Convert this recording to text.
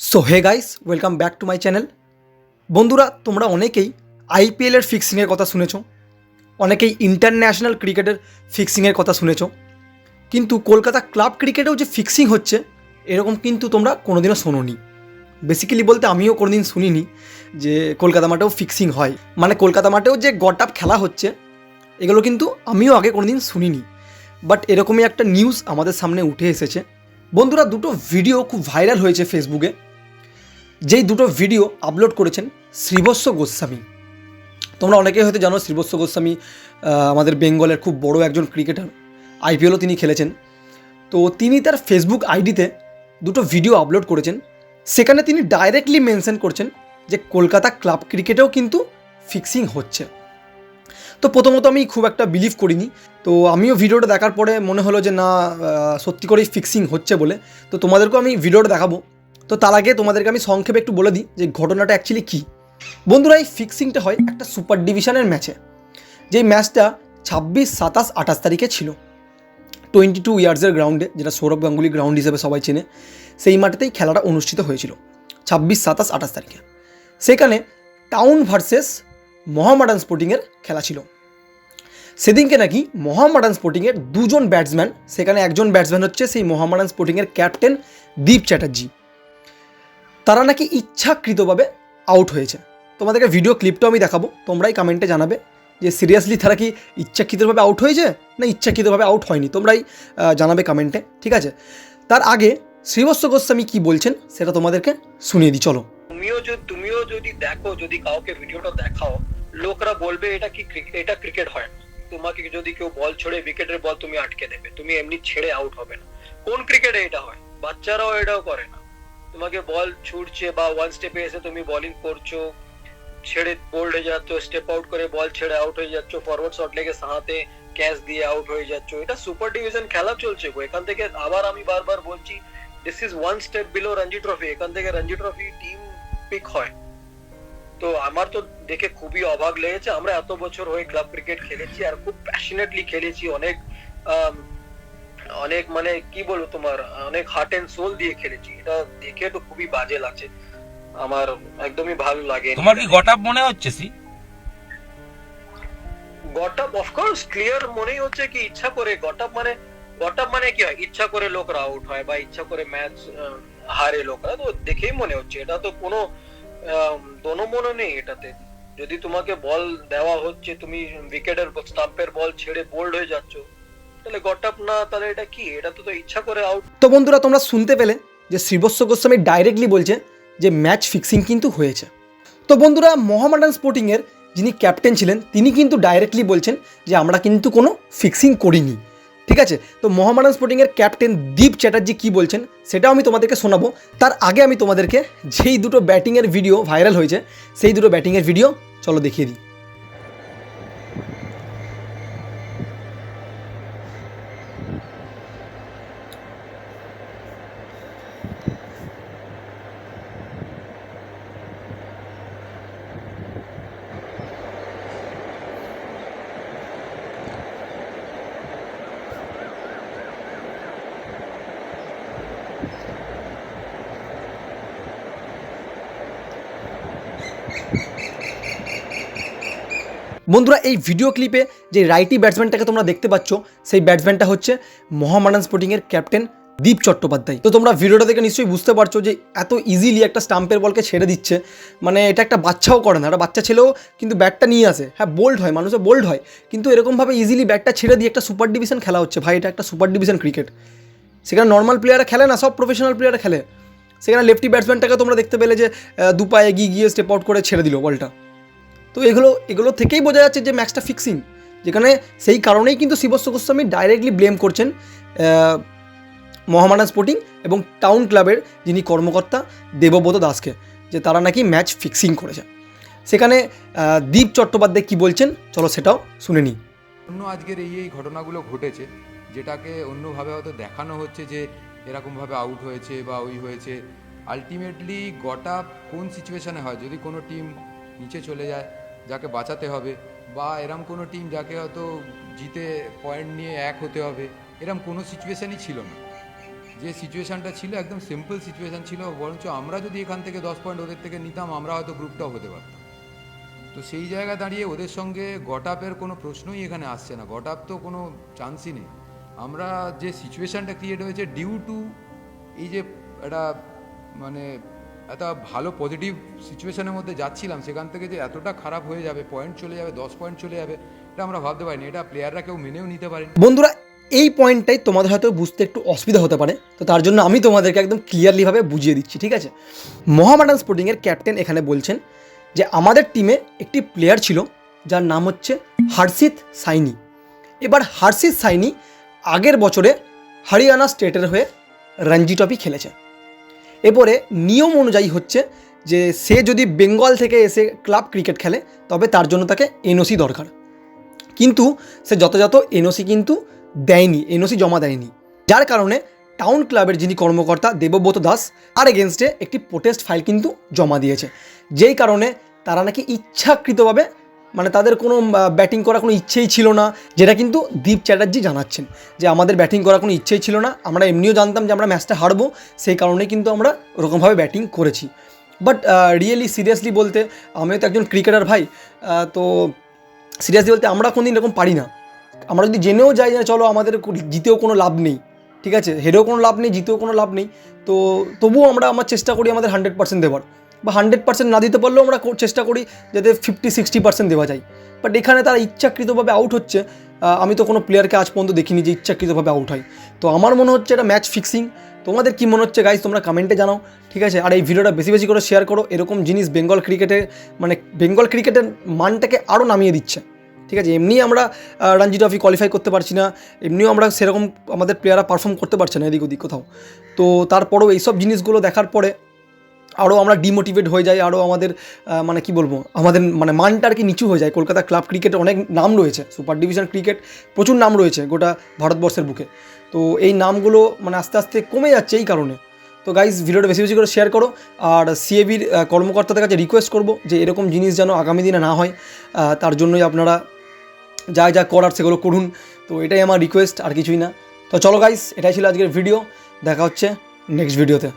So hey guys welcome back to my channel বন্ধুরা, তোমরা অনেকেই আইপিএলের ফিক্সিংয়ের কথা শুনেছো। অনেকেই ইন্টারন্যাশনাল ক্রিকেটের ফিক্সিংয়ের কথা শুনেছো। কিন্তু কলকাতা ক্লাব ক্রিকেটেও যে ফিক্সিং হচ্ছে, এরকম কিন্তু তোমরা কোনোদিনও শোনোনি। বেসিক্যালি বলতে আমিও কোনোদিন শুনিনি যে কলকাতা মাঠেও ফিক্সিং হয়। মানে কলকাতা মাঠেও যে গট আপ খেলা হচ্ছে, এগুলো কিন্তু আমিও আগে কোনোদিন শুনিনি। বাট এরকমই একটা নিউজ আমাদের সামনে উঠে এসেছে। বন্ধুরা, দুটো ভিডিও খুব ভাইরাল হয়েছে ফেসবুকে যেই দুটো ভিডিও আপলোড করেছেন শ্রীবৎস গোস্বামী। তোমরা অনেকেই হয়তো জানো শ্রীবৎস গোস্বামী আমাদের বেঙ্গলের খুব বড় একজন ক্রিকেটার আইপিএলও তিনি খেলেছেন। তো তিনি তার ফেসবুক আইডিতে দুটো ভিডিও আপলোড করেছেন। সেখানে তিনি ডাইরেক্টলি মেনশন করছেন যে কলকাতা ক্লাব ক্রিকেটেও কিন্তু ফিক্সিং হচ্ছে। তো প্রথমত আমি খুব একটা বিলিভ করিনি। তো আমিও ভিডিওটা দেখার পরে মনে হলো যে না সত্যি করেই ফিক্সিং হচ্ছে বলে। তো তোমাদেরকেও আমি ভিডিওটা দেখাবো। তো তার আগে তোমাদেরকে আমি সংক্ষেপে একটু বলে দিই যে ঘটনাটা অ্যাকচুয়ালি কী। বন্ধুরা, এই ফিক্সিংটা হয় একটা সুপার ডিভিশনের ম্যাচে যেই ম্যাচটা ছাব্বিশ, সাতাশ, আঠাশ তারিখে ছিল। টোয়েন্টি টু ইয়ার্সের গ্রাউন্ডে যেটা সৌরভ গাঙ্গুলি গ্রাউন্ড হিসেবে সবাই চেনে, সেই মাঠেতেই খেলাটা অনুষ্ঠিত হয়েছিল, ছাব্বিশ, সাতাশ, আঠাশ তারিখে। সেখানে টাউন ভার্সেস মোহামেডান স্পোর্টিংয়ের খেলা ছিল। সেদিনকে নাকি মোহামেডান স্পোর্টিংয়ের দুজন ব্যাটসম্যান সেখানে একজন ব্যাটসম্যান হচ্ছে সেই মোহামেডান স্পোর্টিংয়ের ক্যাপ্টেন দীপ চ্যাটার্জি। তারা নাকি ইচ্ছাকৃতভাবে আউট হয়েছে। তোমাদেরকে ভিডিও ক্লিপটাও আমি দেখাবো, তোমরাই কমেন্টে জানাবে যে সিরিয়াসলি তারা কি ইচ্ছাকৃতভাবে আউট হয়েছে না ইচ্ছাকৃতভাবে আউট হয়নি, তোমরাই জানাবে কমেন্টে ঠিক আছে? তার আগে শ্রীবৎস গোস্বামী কি বলছেন সেটা তোমাদেরকে শুনিয়ে দিই, চলো। তুমিও যদি তুমিও যদি দেখো, যদি কাউকে ভিডিওটা দেখাও, লোকরা বলবে এটা কি এটা ক্রিকেট হয় না। তোমাকে যদি কেউ বল ছড়ে উইকেটের বল তুমি আটকে দেবে, তুমি এমনি ছেড়ে আউট হবে না। কোন ক্রিকেটে এটা হয়? বাচ্চারাও এটাও করে না। তোমাকে বল ছুটছে বা ওয়ান স্টেপে এসে তুমি বোলিং করছ ছেড়ে বোল্ড হয়ে যাচ্ছ স্টেপ আউট করে বল ছেড়ে আউট হয়ে যাচ্ছ ফরওয়ার্ড শট লেগে সাহাতে ক্যাচ দিয়ে আউট হয়ে যাচ্ছ। এটা সুপার ডিভিশন খেলা চলছে গো। এখান থেকে আবার আমি বারবার বলছি this is one step below Ranji trophy এখান থেকে রঞ্জি ট্রফি টিম পিক হয়। তো আমার তো দেখে খুবই অবাক লেগেছে। আমরা এত বছর হয়ে ক্লাব ক্রিকেট খেলেছি আর খুব প্যাশনেটলি খেলেছি। অনেক আম, অনেক মানে কি বলব তোমার অনেক হার্ট এন্ড সোল দিয়ে খেলেছি। এটা দেখে তো খুবই বাজে লাগছে। আমার একদমই ভালো লাগে তোমার কি গট আপ মনে হচ্ছে see? Got up of course clear মনেই হচ্ছে কি ইচ্ছা করে। গট আপ মানে গট আপ মানে কি হয়? ইচ্ছা করে লোকরা আউট হয় বা ইচ্ছা করে ম্যাচ হারে লোকরা। তো দেখেই মনে হচ্ছে। এটা তো কোনো দোনো মনে নেই এটাতে। যদি তোমাকে বল দেওয়া হচ্ছে তুমি উইকেটের স্টাম্পের বল ছেড়ে বোল্ড হয়ে যাচ্ছ তাহলে না, তাহলে এটা কি? এটা তো তো ইচ্ছা করে আউট তো বন্ধুরা, তোমরা শুনতে পেলে যে শ্রীবৎস গোস্বামী ডাইরেক্টলি বলছে যে ম্যাচ ফিক্সিং কিন্তু হয়েছে। তো বন্ধুরা, মোহামেডান স্পোর্টিংয়ের যিনি ক্যাপ্টেন ছিলেন, তিনি কিন্তু ডাইরেক্টলি বলছেন যে আমরা কিন্তু কোনো ফিক্সিং করিনি। ঠিক আছে? তো মোহামেডান স্পোর্টিংয়ের ক্যাপ্টেন দীপ চ্যাটার্জি কী বলছেন, সেটাও আমি তোমাদেরকে শোনাবো। তার আগে আমি তোমাদেরকে যেই দুটো ব্যাটিংয়ের ভিডিও ভাইরাল হয়েছে, সেই দুটো ব্যাটিংয়ের ভিডিও চলো দেখিয়ে দিই। বন্ধুরা, এই ভিডিও ক্লিপে যে রাইটি ব্যাটসম্যানটাকে তোমরা দেখতে পাচ্ছ, সেই ব্যাটসম্যানটা হচ্ছে মোহামেডান স্পোর্টিংয়ের ক্যাপ্টেন দীপ চট্টোপাধ্যায়। তো তোমরা ভিডিওটা দেখে নিশ্চয়ই বুঝতে পারছ যে এত ইজিলি একটা স্টাম্পের বলকে ছেড়ে দিচ্ছে। মানে এটা একটা বাচ্চাও করে না, একটা বাচ্চা ছেলেও কিন্তু ব্যাটটা নিয়ে আসে। হ্যাঁ বোল্ড হয় মানুষও বোল্ড হয়, কিন্তু এরকমভাবে ইজিলি ব্যাটটা ছেড়ে দিয়ে একটা সুপার ডিভিশন খেলা হচ্ছে। ভাই, এটা একটা সুপার ডিভিশন ক্রিকেট সেখানে নর্মাল প্লেয়াররা খেলে না, সব প্রফেশনাল প্লেয়াররা খেলে। সেখানে লেফটি ব্যাটসম্যানটাকে তোমরা দেখতে পেলে যে দু পায়ে এগিয়ে গিয়ে স্টেপ আউট করে ছেড়ে দিল বলটা। তো এগুলো এগুলো থেকেই বোঝা যাচ্ছে যে ম্যাচটা ফিক্সিং যেখানে সেই কারণেই কিন্তু শিবস্ব গোস্বামী ডাইরেক্টলি ব্লেম করছেন আহ, মোহামেডান স্পোর্টিং এবং টাউন ক্লাবের যিনি কর্মকর্তা দেবব্রত দাসকে যে তারা নাকি ম্যাচ ফিক্সিং করেছে। সেখানে দীপ চট্টোপাধ্যায় কী বলছেন? চলো সেটাও শুনে নিই। অন্য আজকের এই এই ঘটনাগুলো ঘটেছে। যেটাকে অন্যভাবে হয়তো দেখানো হচ্ছে যে এরকমভাবে আউট হয়েছে বা ওই হয়েছে আলটিমেটলি গটা কোন সিচুয়েশানে হয়? যদি কোনো টিম নিচে চলে যায়, যাকে বাঁচাতে হবে, বা এরম কোনো টিম যাকে হয়তো জিতে পয়েন্ট নিয়ে এক হতে হবে, এরম কোনো সিচুয়েশানই ছিল না। যে সিচুয়েশানটা ছিল একদম সিম্পল সিচুয়েশান ছিল, বরঞ্চ আমরা যদি এখান থেকে দশ পয়েন্ট ওদের থেকে নিতাম, আমরা হয়তো গ্রুপটাও হতে পারতাম। তো সেই জায়গায় দাঁড়িয়ে ওদের সঙ্গে গটাপের কোনো প্রশ্নই এখানে আসছে না। গটাপ তো কোনো চান্সই নেই। আমরা যে সিচুয়েশানটা ক্রিয়েট হয়েছে ডিউ টু এই যে একটা মানে একটা ভালো পজিটিভ সিচুয়েশনের মধ্যে যাচ্ছিলাম, সেখান থেকে যে এতটা খারাপ হয়ে যাবে পয়েন্ট চলে যাবে, দশ পয়েন্ট চলে যাবে, এটা আমরা ভাবতে পারিনি। এটা প্লেয়াররা কেউ মেনেও নিতে পারেনি। বন্ধুরা, এই পয়েন্টটাই তোমাদের হয়তো বুঝতে একটু অসুবিধা হতে পারে। তো তার জন্য আমি তোমাদেরকে একদম ক্লিয়ারলিভাবে বুঝিয়ে দিচ্ছি, ঠিক আছে? মোহামেডান স্পোর্টিংয়ের ক্যাপ্টেন এখানে বলছেন যে, আমাদের টিমে একটি প্লেয়ার ছিল, যার নাম হচ্ছে হার্ষিত সাইনি। এবার হার্ষিত সাইনি আগের বছরে হরিয়ানা স্টেটের হয়ে রঞ্জি ট্রফি খেলেছে। এরপরে নিয়ম অনুযায়ী হচ্ছে যে সে যদি বেঙ্গল থেকে এসে ক্লাব ক্রিকেট খেলে, তবে তার জন্য তাকে এনওসি দরকার। কিন্তু সে যথাযথ এনওসি কিন্তু দেয়নি, এনওসি জমা দেয়নি। যার কারণে টাউন ক্লাবের যিনি কর্মকর্তা দেবব্রত দাস আর এগেনস্টে একটি প্রোটেস্ট ফাইল কিন্তু জমা দিয়েছে। যেই কারণে তারা নাকি ইচ্ছাকৃতভাবে মানে তাদের কোনো ব্যাটিং করার কোনো ইচ্ছেই ছিল না, যেটা কিন্তু দীপ চ্যাটার্জি জানাচ্ছেন, যে আমাদের ব্যাটিং করার কোনো ইচ্ছেই ছিল না। আমরা এমনিও জানতাম যে আমরা ম্যাচটা হারবো, সেই কারণেই কিন্তু আমরা ওরকমভাবে ব্যাটিং করেছি। বাট রিয়েলি সিরিয়াসলি বলতে, আমিও তো একজন ক্রিকেটার ভাই তো সিরিয়াসলি বলতে আমরা কোনদিন এরকম পারি না। আমরা যদি জেনেও যাই যে চলো আমাদের জিতেও কোনো লাভ নেই, ঠিক আছে? হেরেও কোনো লাভ নেই, জিতেও কোনো লাভ নেই, তো তবুও আমরা আমার চেষ্টা করি আমাদের হান্ড্রেড পার্সেন্ট দেওয়ার। বা হান্ড্রেড পার্সেন্ট না দিতে পারলেও আমরা চেষ্টা করি যাতে ফিফটি সিক্সটি পার্সেন্ট দেওয়া যায়। বাট এখানে তারা ইচ্ছাকৃতভাবে আউট হচ্ছে। আমি তো কোনো প্লেয়ারকে আজ পর্যন্ত দেখিনি যে ইচ্ছাকৃতভাবে আউট হয়। তো আমার মনে হচ্ছে এটা ম্যাচ ফিক্সিং তোমাদের কি মনে হচ্ছে গাইজ তোমরা কমেন্টে জানাও। ঠিক আছে? আর এই ভিডিওটা বেশি বেশি করে শেয়ার করো। এরকম জিনিস বেঙ্গল ক্রিকেটে মানে বেঙ্গল ক্রিকেটের মানটাকে আরও নামিয়ে দিচ্ছে। ঠিক আছে? এমনি আমরা রঞ্জি ট্রফি কোয়ালিফাই করতে পারছি না। এমনিও আমরা সেরকম আমাদের প্লেয়াররা পারফর্ম করতে পারছে না এদিক ওদিক কোথাও। তো তারপরেও এইসব জিনিসগুলো দেখার পরে আরও আমরা ডিমোটিভেট হয়ে যাই আরও আমাদের মানে কি বলব, আমাদের মানে মানটা আর কি নিচু হয়ে যায়। কলকাতা ক্লাব ক্রিকেটে অনেক নাম রয়েছে সুপার ডিভিশন ক্রিকেট প্রচুর নাম রয়েছে গোটা ভারতবর্ষের বুকে। তো এই নামগুলো মানে আস্তে আস্তে কমে যাচ্ছে এই কারণে। তো গাইজ ভিডিওটা বেশি বেশি করে শেয়ার করো, আর সিএবির কর্মকর্তাদের কাছে রিকোয়েস্ট করব যে এরকম জিনিস যেন আগামী দিনে না হয় তার জন্যই আপনারা যা যা করার সেগুলো করুন। তো এটাই আমার রিকোয়েস্ট আর কিছুই না। তো চলো গাইস এটাই ছিল আজকের ভিডিও দেখা হচ্ছে নেক্সট ভিডিওতে